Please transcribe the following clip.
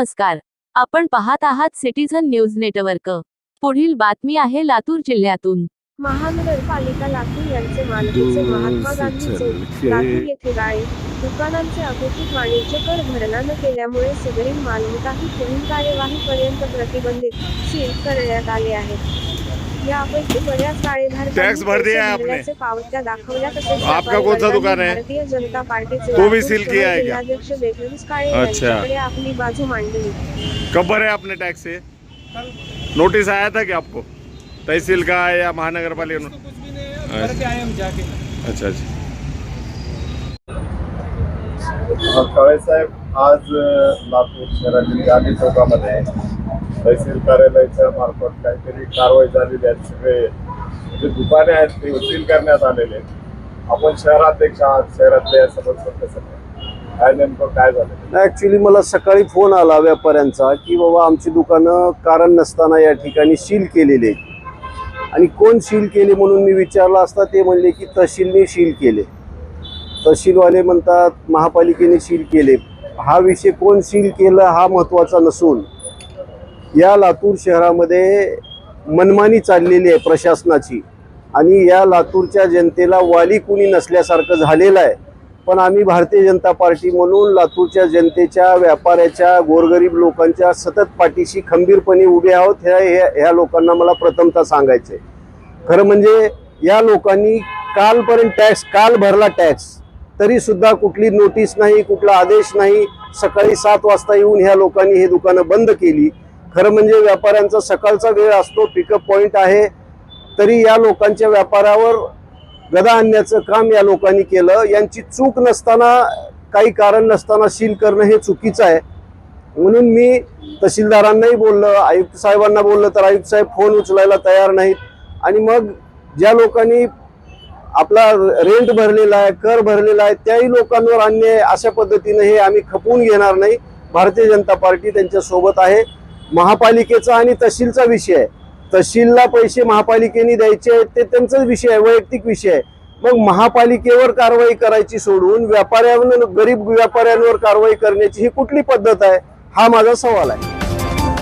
नमस्कार. आपण पाहत आहात सिटीझन न्यूज नेटवर्क. पुढील बातमी आहे लातूर जिल्ह्यातून. महानगरपालिका लातूर यांचे मालकीचे महात्मा गांधी चौक लातूर येथे गाळे दुकानांचे अघोषित वाणिज्य कर भरणा न केल्यामुळे सदरील मालमत्ता ही पुढील कार्यवाहीपर्यंत प्रतिबंधित सील करण्यात आले आहेत यापैकी बऱ्याच गाळेधारकांनी टॅक्स भर दिया है आपने? पावत्या दाखवल्या तसेच आपका व्यापारी कौन सा वर्गाने दुकान है? भारतीय जनता पार्टीचे तो भी सील किया है क्या? जिल्हाध्यक्ष देवदास काळे अच्छा. यांच्याकडे आपली बाजू मांडली कब भरे आपने टैक्स से नोटिस आया था क्या आपको तहसील का या महानगर पालिका उसको कुछ भी नहीं है घर पे आए हम जाके अच्छा अच्छा काळे साहेब आज अ, लातूर शहरातील गांधी चौकामध्ये तहसील कार्यालयाच्या मार्फत काहीतरी कारवाई झालेली आहे. सगळे जे दुकाने आहेत ते सील करण्यात आलेले आहेत. आपण शहराध्यक्ष आहात शहरातल्या समजतात कसं काय नेमकं काय झालं? ॲक्च्युली मला सकाळी फोन आला व्यापाऱ्यांचा की बाबा आमची दुकानं कारण नसताना या ठिकाणी सील केलेली आहेत. आणि कोण सील केले म्हणून मी विचारला असता ते म्हणले की तहसीलने सील केले. तहसीलवाले म्हणतात महापालिकेने सील केले. हा विषय कोण सील केलं हा महत्त्वाचा नसून या लातूर शहरामध्ये मनमानी चाललेली आहे प्रशासनाची. आणि या लातूरच्या जनतेला वाली कुणी नसल्यासारखं झालेलं आहे. पण आम्ही भारतीय जनता पार्टी म्हणून लातूरच्या जनतेच्या व्यापाऱ्याच्या गोरगरीब लोकांच्या सतत पाठीशी खंबीरपणे उभे आहोत ह्या ह्या ह्या लोकांना मला प्रथमतः सांगायचं आहे खरं म्हणजे या लोकांनी कालपर्यंत टॅक्स काल भरला टॅक्स तरी सुद्धा कुठली नोटीस नाही कुठला आदेश नाही सकाळी सात वाजता येऊन ह्या लोकांनी हे दुकानं बंद केली. खरं म्हणजे व्यापाऱ्यांचा सकाळचा वेळ असतो पिकअप पॉईंट आहे. तरी या लोकांच्या व्यापारावर गदा आणण्याचं काम या लोकांनी केलं. यांची चूक नसताना काही कारण नसताना सील करणं हे चुकीचं आहे. म्हणून मी तहसीलदारांनाही बोललं आयुक्त साहेबांना बोललं तर आयुक्त साहेब फोन उचलायला तयार नाहीत. आणि मग ज्या लोकांनी आपला रेंट भरलेला आहे कर भरलेला आहे त्याही लोकांवर अन्याय अशा पद्धतीने हे आम्ही खपवून घेणार नाही. भारतीय जनता पार्टी त्यांच्यासोबत आहे. महापालिकेचा आणि तहसीलचा विषय आहे. तहसीलला पैसे महापालिकेने द्यायचे आहेत ते त्यांचाच विषय आहे वैयक्तिक विषय आहे. मग महापालिकेवर कारवाई करायची सोडून व्यापाऱ्यांवर गरीब व्यापाऱ्यांवर कारवाई करण्याची ही कुठली पद्धत आहे? हा माझा सवाल आहे.